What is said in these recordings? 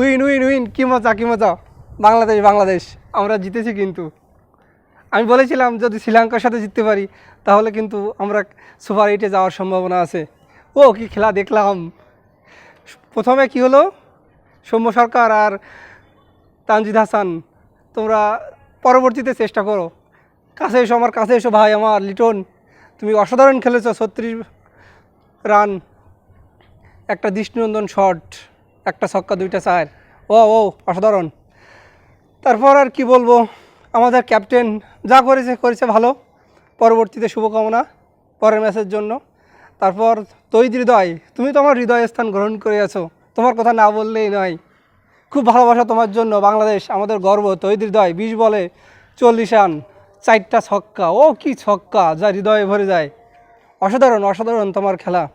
Win win win, কী মজা কী মজা। বাংলাদেশ বাংলাদেশ, আমরা জিতেছি কিন্তু। আমি বলেছিলাম যদি শ্রীলঙ্কার সাথে জিততে পারি, তাহলে কিন্তু আমরা সুপার এইটে যাওয়ার সম্ভাবনা আছে। ও, কি খেলা দেখলাম। প্রথমে কি হলো? সৌম্য সরকার আর তানজিদ হাসান, তোমরা পরবর্তীতে চেষ্টা করো। কাছে এসো আমার, কাছে এসো ভাই আমার, লিটন, তুমি অসাধারণ খেলেছো, ছত্রিশ রান, একটা দৃষ্টিনন্দন শট। একটা ছক্কা, দুইটা চার। ও ও, অসাধারণ। তারপর আর কি বলব, আমাদের ক্যাপ্টেন যা করেছে করেছে ভালো। পরবর্তীতে শুভকামনা পরের ম্যাচের জন্য। তারপর তৈদ হৃদয়, তুমি তো আমার হৃদয় স্থান গ্রহণ করে আছো। তোমার কথা না বললেই নয়। খুব ভালোবাসা তোমার জন্য, বাংলাদেশ, আমাদের গর্ব। তৈদ হৃদয়, বিশ বলে চল্লিশ রান, চারটা ছক্কা। ও, কি ছক্কা, যা হৃদয়ে ভরে যায়। অসাধারণ অসাধারণ তোমার খেলা।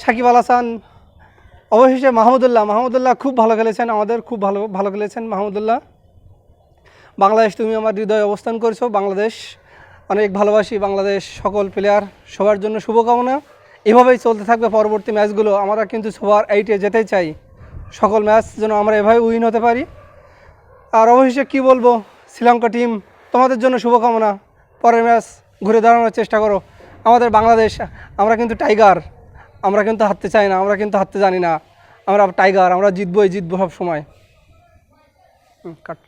সাকিব আল হাসান, অবশেষে মাহমুদুল্লাহ। মাহমুদুল্লাহ খুব ভালো খেলেছেন, আমাদের খুব ভালো ভালো খেলেছেন মাহমুদুল্লাহ। বাংলাদেশ, তুমি আমার হৃদয়ে অবস্থান করেছ, বাংলাদেশ। অনেক ভালোবাসি বাংলাদেশ সকল প্লেয়ার সবার জন্য শুভকামনা। এভাবেই চলতে থাকবে পরবর্তী ম্যাচগুলো। আমরা কিন্তু সবার এইটে যেতে চাই। সকল ম্যাচ যেন আমরা এভাবে উইন হতে পারি। আর অবশেষে কি বলব, শ্রীলঙ্কা টিম তোমাদের জন্য শুভকামনা। পরের ম্যাচ ঘুরে দাঁড়ানোর চেষ্টা করো। আমাদের বাংলাদেশ, আমরা কিন্তু টাইগার আমরা কিন্তু হারতে চাই না, আমরা কিন্তু হারতে জানি না। আমরা টাইগার, আমরা জিতবই জিতবো সব সময় কাট।